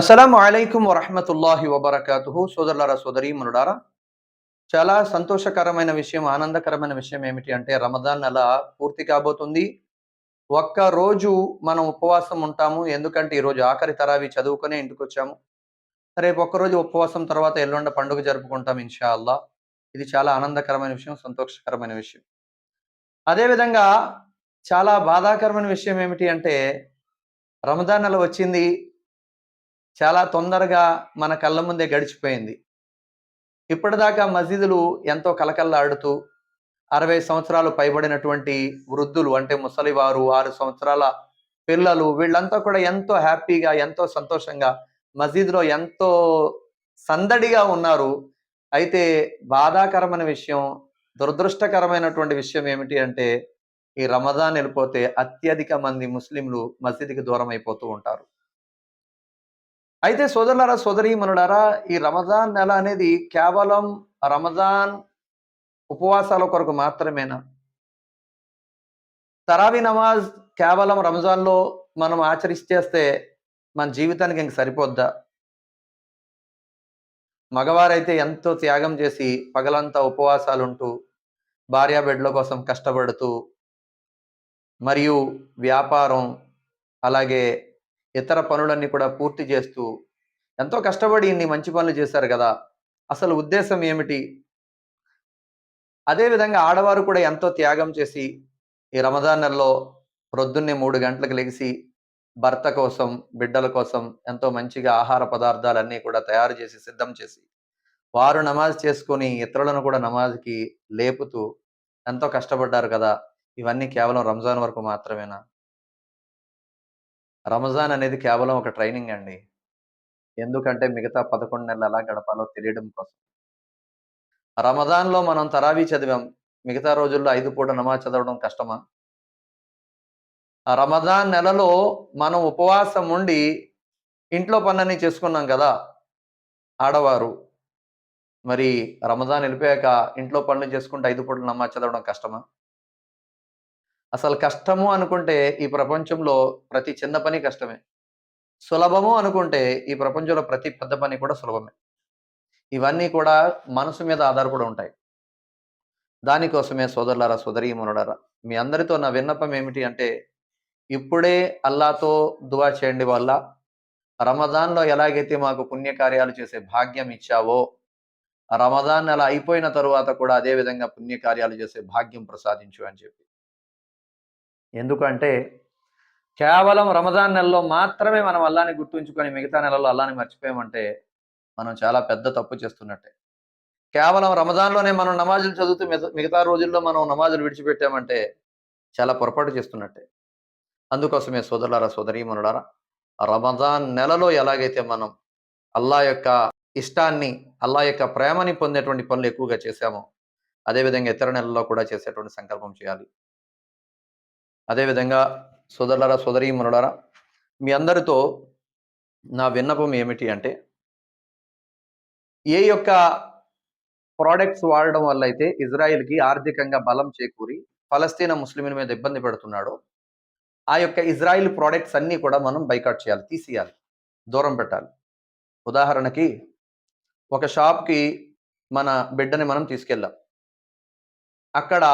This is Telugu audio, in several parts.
అస్సలం అయికం వరహమతుల్లాహి వబర్కాతు సోదరులారా సోదరీమనుడారా చాలా సంతోషకరమైన విషయం ఆనందకరమైన విషయం ఏమిటి అంటే రమదాన్ నెల పూర్తి కాబోతుంది. ఒక్క రోజు మనం ఉపవాసం ఉంటాము. ఎందుకంటే ఈరోజు ఆఖరి తరావి చదువుకునే ఇంటికి వచ్చాము రేపు ఒక్కరోజు ఉపవాసం తర్వాత ఎల్లుండ పండుగ జరుపుకుంటాం ఇన్షా అల్లా ఇది చాలా ఆనందకరమైన విషయం సంతోషకరమైన విషయం. అదేవిధంగా చాలా బాధాకరమైన విషయం ఏమిటి అంటే రమదాన్ నెల వచ్చింది. చాలా తొందరగా మన కళ్ళ ముందే గడిచిపోయింది. ఇప్పటిదాకా మసీదులు ఎంతో కలకల్లాడుతూ అరవై సంవత్సరాలు పైబడినటువంటి వృద్ధులు అంటే ముసలివారు ఆరు సంవత్సరాల పిల్లలు వీళ్ళంతా కూడా ఎంతో హ్యాపీగా ఎంతో సంతోషంగా మసీదులో ఎంతో సందడిగా ఉన్నారు. అయితే బాధాకరమైన విషయం దురదృష్టకరమైనటువంటి విషయం ఏమిటి అంటే ఈ రమదాన్ వెళ్ళిపోతే అత్యధిక మంది ముస్లింలు మసీదుకి దూరం అయిపోతూ ఉంటారు. అయితే సోదరులారా సోదరీమనులారా ఈ రమజాన్ నెల అనేది కేవలం రమజాన్ ఉపవాసాల కొరకు మాత్రమేనా? తరావి నమాజ్ కేవలం రంజాన్లో మనం ఆచరిస్తేస్తే మన జీవితానికి ఇంక సరిపోద్దా? మగవారైతే ఎంతో త్యాగం చేసి పగలంతా ఉపవాసాలు ఉంటూ భార్యా బిడ్డల కోసం కష్టపడుతూ మరియు వ్యాపారం అలాగే ఇతర పనులన్నీ కూడా పూర్తి చేస్తూ ఎంతో కష్టపడి ఇన్ని మంచి పనులు చేశారు కదా. అసలు ఉద్దేశం ఏమిటి? అదేవిధంగా ఆడవారు కూడా ఎంతో త్యాగం చేసి ఈ రమదాన్ నెలలో ప్రొద్దున్నే మూడు గంటలకు లెగిసి భర్త కోసం బిడ్డల కోసం ఎంతో మంచిగా ఆహార పదార్థాలన్నీ కూడా తయారు చేసి సిద్ధం చేసి వారు నమాజ్ చేసుకొని ఇతరులను కూడా నమాజ్కి లేపుతూ ఎంతో కష్టపడ్డారు కదా. ఇవన్నీ కేవలం రంజాన్ వరకు మాత్రమేనా? రమజాన్ అనేది కేవలం ఒక ట్రైనింగ్ అండి. ఎందుకంటే మిగతా పదకొండు నెలలు ఎలా గడపాలో తెలియడం కోసం. రమజాన్లో మనం తరావీ చదివాం. మిగతా రోజుల్లో ఐదు పూట నమాజ్ చదవడం కష్టమా? రమజాన్ నెలలో మనం ఉపవాసం ఉండి ఇంట్లో పనులన్నీ చేసుకున్నాం కదా! ఆడవారు. మరి రమజాన్ వెళ్ళిపోయాక ఇంట్లో పనులు చేసుకుంటే ఐదు పూటలు నమాజ్ చదవడం కష్టమా? అసలు కష్టము అనుకుంటే ఈ ప్రపంచంలో ప్రతి చిన్న పని కష్టమే. సులభము అనుకుంటే ఈ ప్రపంచంలో ప్రతి పెద్ద పని కూడా సులభమే. ఇవన్నీ కూడా మనసు మీద ఆధారపడి ఉంటాయి. దానికోసమే సోదరులారా సోదరీమనులారా మీ అందరితో నా విన్నపం ఏమిటి అంటే ఇప్పుడే అల్లాతో దువా చేయండి వల్ల రమదాన్లో ఎలాగైతే మాకు పుణ్యకార్యాలు చేసే భాగ్యం ఇచ్చావో రమదాన్ అలా అయిపోయిన తరువాత కూడా అదే విధంగా పుణ్యకార్యాలు చేసే భాగ్యం ప్రసాదించు అని చెప్పి. ఎందుకంటే కేవలం రమజాన్ నెలలో మాత్రమే మనం అల్లాని గుర్తుంచుకొని మిగతా నెలలో అల్లాని మర్చిపోయామంటే మనం చాలా పెద్ద తప్పు చేస్తున్నట్టే. కేవలం రమజాన్లోనే మనం నమాజులు చదువుతూ మిగతా రోజుల్లో మనం నమాజులు విడిచిపెట్టామంటే చాలా పొరపాటు చేస్తున్నట్టే. అందుకోసమే సోదరులారా సోదరీమనులారా రమజాన్ నెలలో ఎలాగైతే మనం అల్లా యొక్క ఇష్టాన్ని అల్లా యొక్క ప్రేమని పొందేటువంటి పనులు ఎక్కువగా చేశామో అదేవిధంగా ఇతర నెలల్లో కూడా చేసేటువంటి సంకల్పం చేయాలి. అదేవిధంగా సోదరులారా సోదరీమనులారా మీ అందరితో నా విన్నపం ఏమిటి అంటే ఏ యొక్క ప్రోడక్ట్స్ వాడడం వల్ల అయితే ఇజ్రాయిల్కి ఆర్థికంగా బలం చేకూరి ఫలస్తీన ముస్లింల మీద ఇబ్బంది పెడుతున్నాడో ఆ యొక్క ఇజ్రాయిల్ ప్రోడక్ట్స్ అన్నీ కూడా మనం బైకాట్ చేయాలి తీసేయాలి దూరం పెట్టాలి. ఉదాహరణకి ఒక షాప్కి మన బిడ్డని మనం తీసుకెళ్ళాం అక్కడ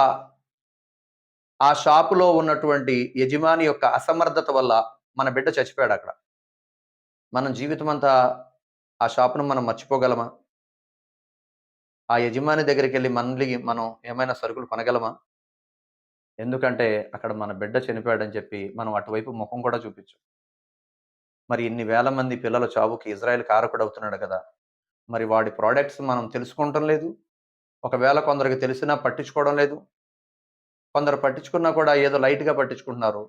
ఆ షాపులో ఉన్నటువంటి యజమాని యొక్క అసమర్థత వల్ల మన బిడ్డ చచ్చిపోయాడు అక్కడ. మనం జీవితం అంతా ఆ షాపును మనం మర్చిపోగలమా? ఆ యజమాని దగ్గరికి వెళ్ళి మనల్ని మనం ఏమైనా సరుకులు కొనగలమా? ఎందుకంటే అక్కడ మన బిడ్డ చనిపోయాడని చెప్పి మనం అటువైపు ముఖం కూడా చూపించు. మరి ఇన్ని వేల మంది పిల్లల చావుకి ఇజ్రాయెల్ కారకుడు అవుతున్నాడు కదా! మరి వాడి ప్రోడక్ట్స్ మనం తెలుసుకుంటం లేదు. ఒకవేళ కొందరికి తెలిసినా పట్టించుకోవడం లేదు. కొందరు పట్టించుకున్నా కూడా ఏదో లైట్గా పట్టించుకుంటున్నారు.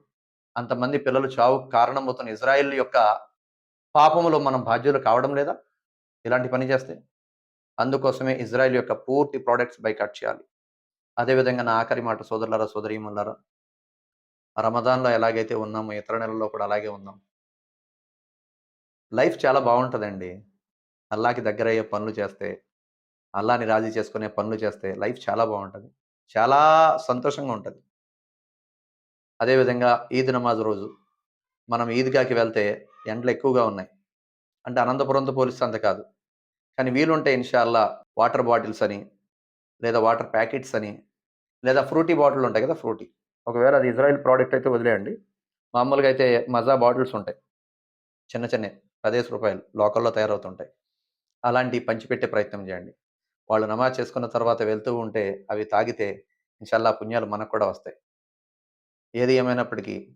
అంతమంది పిల్లలు చావు కారణమవుతున్న ఇజ్రాయిల్ యొక్క పాపములో మనం బాధ్యులు కావడం లేదా? ఇలాంటి పని చేస్తే? అందుకోసమే ఇజ్రాయిల్ యొక్క పూర్తి ప్రోడక్ట్స్ బైకట్ చేయాలి. అదేవిధంగా నా ఆఖరి మాట సోదరులారా సోదరీమల్లారా రమదాన్లో ఎలాగైతే ఉన్నామో ఇతర నెలల్లో కూడా అలాగే ఉన్నాం. లైఫ్ చాలా బాగుంటుందండి. అల్లాకి దగ్గర అయ్యే పనులు చేస్తే అల్లాని రాజీ చేసుకునే పనులు చేస్తే లైఫ్ చాలా బాగుంటుంది. చాలా సంతోషంగా ఉంటుంది. అదేవిధంగా ఈద్ నమాజ్ రోజు మనం ఈద్గాకి వెళ్తే ఎండలు ఎక్కువగా ఉన్నాయి. అంటే అనంతపురంతో పోలిస్తే అంత కాదు. కానీ వీలుంటే ఇన్షాల్లా వాటర్ బాటిల్స్ అని లేదా వాటర్ ప్యాకెట్స్ అని లేదా ఫ్రూటీ బాటిల్ ఉంటాయి కదా ఫ్రూటీ. ఒకవేళ అది ఇజ్రాయెల్ ప్రోడక్ట్ అయితే వదిలేయండి. మామూలుగా అయితే మజా బాటిల్స్ ఉంటాయి. చిన్న చిన్న పదేసి రూపాయలు లోకల్లో తయారవుతుంటాయి. అలాంటివి పంచిపెట్టే ప్రయత్నం చేయండి. వాళ్ళు నమాజ్ చేసుకున్న తర్వాత వెళ్తూ ఉంటే అవి తాగితే ఇన్షాల్లా పుణ్యాలు మనకు కూడా వస్తాయి. ఏది ఏమైనప్పటికీ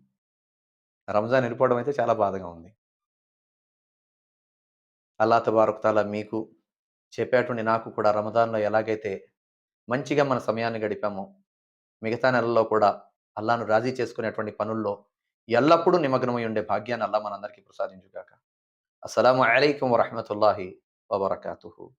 రంజాన్ వెళ్ళిపోవడం అయితే చాలా బాధగా ఉంది. అల్లా తబారకుతాలా మీకు చెప్పేటువంటి నాకు కూడా రమదాన్లో ఎలాగైతే మంచిగా మన సమయాన్ని గడిపామో మిగతా నెలల్లో కూడా అల్లాను రాజీ చేసుకునేటువంటి పనుల్లో ఎల్లప్పుడూ నిమగ్నమై ఉండే భాగ్యాన్ని అల్లా మనందరికీ ప్రసాదించుగాక. అస్సలం అయికం వరహమతుల్లాహి వబర్కాతుహు.